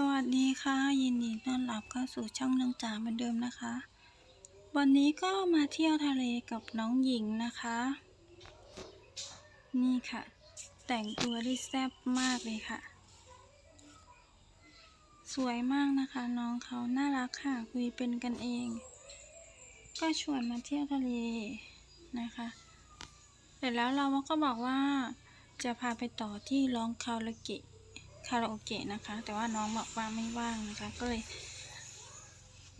สวัสดีค่ะ ยินดีต้อนรับเข้าสู่ช่องน้องจ๋าเหมือนเดิมนะคะ วันนี้ก็มาเที่ยวทะเลกับน้องหญิงนะคะ นี่ค่ะ แต่งตัวได้แซ่บมากเลยค่ะ สวยมากนะคะ น้องเขาน่ารักค่ะ คุยเป็นกันเอง ก็ชวนมาเที่ยวทะเลนะคะเสร็จแล้วเราก็บอกว่าจะพาไปต่อที่ร้องคาราเกะ คาราโอเกะนะคะ แต่ว่าน้องบอกว่าไม่ว่างนะคะ ก็เลย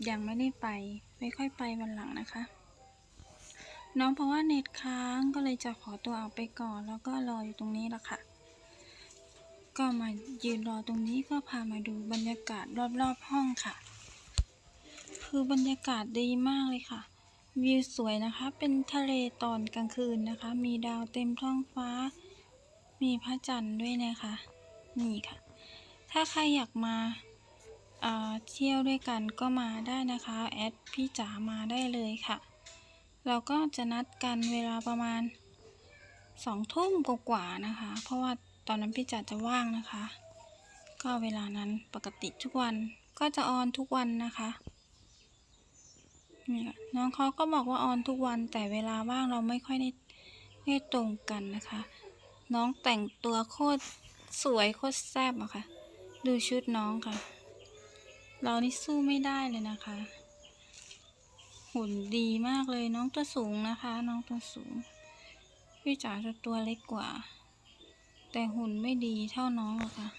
ยังไม่ได้ไป ไม่ค่อยไปวันหลังนะคะ น้องเพราะว่าเน็ตค้างก็เลยจะขอตัวออกไปก่อน แล้วก็รออยู่ตรงนี้ละค่ะ ก็มายืนรอตรงนี้ก็พามาดูบรรยากาศรอบๆห้องค่ะ คือบรรยากาศดีมากเลยค่ะ วิวสวยนะคะ เป็นทะเลตอนกลางคืนนะคะ มีดาวเต็มท้องฟ้า มีพระจันทร์ด้วยนะคะ นี่ค่ะ ถ้าใครอยากมาเอ่อเที่ยวด้วยกันก็มาได้นะคะ แอดพี่จ๋ามาได้เลยค่ะ เราก็จะนัดกันเวลาประมาณสองทุ่มกว่าๆนะคะ เพราะว่าตอนนั้นพี่จ๋าจะว่างนะคะ ก็เวลานั้นปกติทุกวันก็จะออนทุกวันนะคะนี่ค่ะน้องเขาก็บอกว่าออนทุกวันแต่เวลาว่างเราไม่ค่อยได้ไม่ตรงกันนะคะ น้องแต่งตัวโคตรสวยโคตรแซ่บอะค่ะ ดูชุดน้องค่ะ เรานี่สู้ไม่ได้เลยนะคะ หุ่นดีมากเลยน้องตัวสูงนะคะ น้องตัวสูง พี่จ๋าจะตัวเล็กกว่า แต่หุ่นไม่ดีเท่าน้องหรอกค่ะ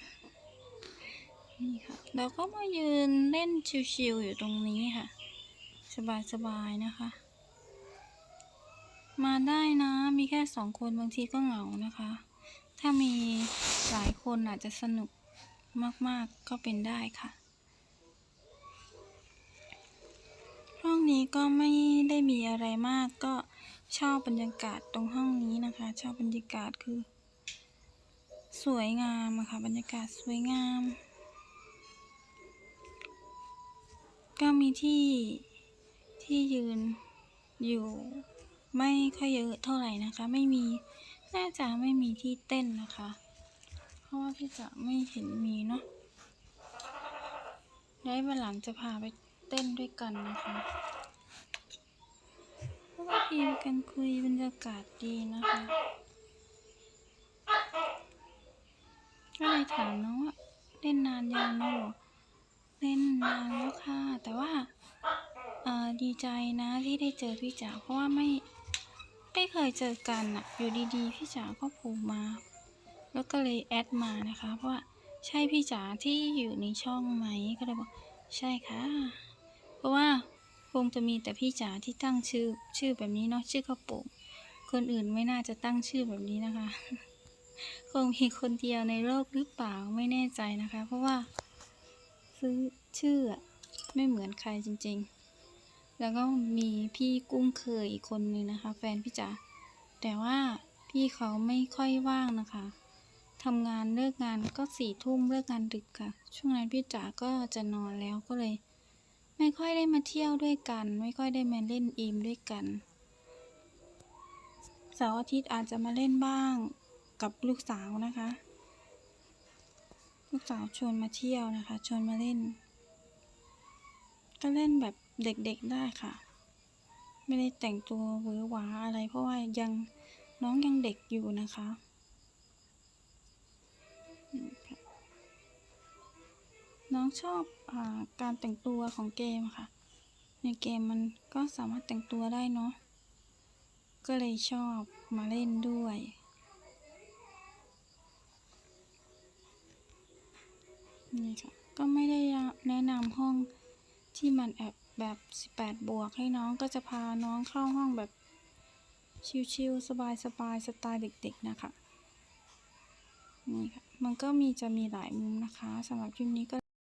นี่ค่ะ เราก็มายืนเล่นชิวๆอยู่ตรงนี้ค่ะ สบายๆนะคะ มาได้นะ มีแค่สองคนบางทีก็เหงานะคะ ถ้ามีหลายคนอาจจะสนุก มากๆก็เป็นได้ค่ะ ห้องนี้ก็ไม่ได้มีอะไรมากก็ชอบบรรยากาศตรงห้องนี้นะคะ ชอบบรรยากาศคือ สวยงามอะค่ะบรรยากาศสวยงาม ก็มีที่ที่ยืนอยู่ไม่ค่อยเยอะเท่าไหร่นะคะ ไม่มีน่าจะไม่มีที่เต้นนะคะ เพราะว่าพี่จะไม่เห็นมีเนาะไว้วันหลังจะพาไปเต้นด้วยกันนะคะเพราะว่าพีมกันคุยบรรยากาศดีนะคะก็เลยถามน้องว่าเล่นนานยังน้องบอกเล่นนานแล้วค่ะ แต่ว่าดีใจนะที่ได้เจอพี่จ๋าเพราะว่าไม่ไม่เคยเจอกันอะอยู่ดีๆ พี่จ๋าก็โผล่มา แล้วก็เลยแอดมานะคะเพราะว่าใช่พี่จ๋าที่อยู่ในช่องไหมก็เลยบอกใช่ค่ะ เพราะว่าคงจะมีแต่พี่จ๋าที่ตั้งชื่อชื่อแบบนี้เนาะชื่อข้าวโป่งคนอื่นไม่น่าจะตั้งชื่อแบบนี้นะคะ คงมีคนเดียวในโลกหรือเปล่าไม่แน่ใจนะคะ เพราะว่าซื้อชื่อไม่เหมือนใครจริง ๆ แล้วก็มีพี่กุ้งเคยอีกคนนึงนะคะ แฟนพี่จ๋าแต่ว่าพี่เขาไม่ค่อยว่างนะคะ ทำงานเลิกงานก็สี่ทุ่มเลิกงานดึกค่ะ ช่วงนั้นพี่จ๋าก็จะนอนแล้วก็เลย ไม่ค่อยได้มาเที่ยวด้วยกัน ไม่ค่อยได้มาเล่นอิมด้วยกันเสาร์อาทิตย์อาจจะมาเล่นบ้างกับลูกสาวนะคะ ลูกสาวชวนมาเที่ยวนะคะ ชวนมาเล่น ก็เล่นแบบเด็กๆได้ค่ะ ไม่ได้แต่งตัวหวือหวาอะไรเพราะว่ายังน้องยังเด็กอยู่นะคะ น้องชอบอการแต่งตัวของเกมค่ะ ในเกมมันก็สามารถแต่งตัวได้เนาะ ก็เลยชอบมาเล่นด้วย นี่ค่ะ ก็ไม่ได้แนะนำห้องที่มันแอบแบบ 18 บวกให้น้องก็จะพาน้องเข้าห้องแบบชิลๆ สบายๆ สไตล์เด็กๆ นะคะ นี่ค่ะ มันก็มีจะมีหลายมุมนะคะสำหรับคลิปนี้ก็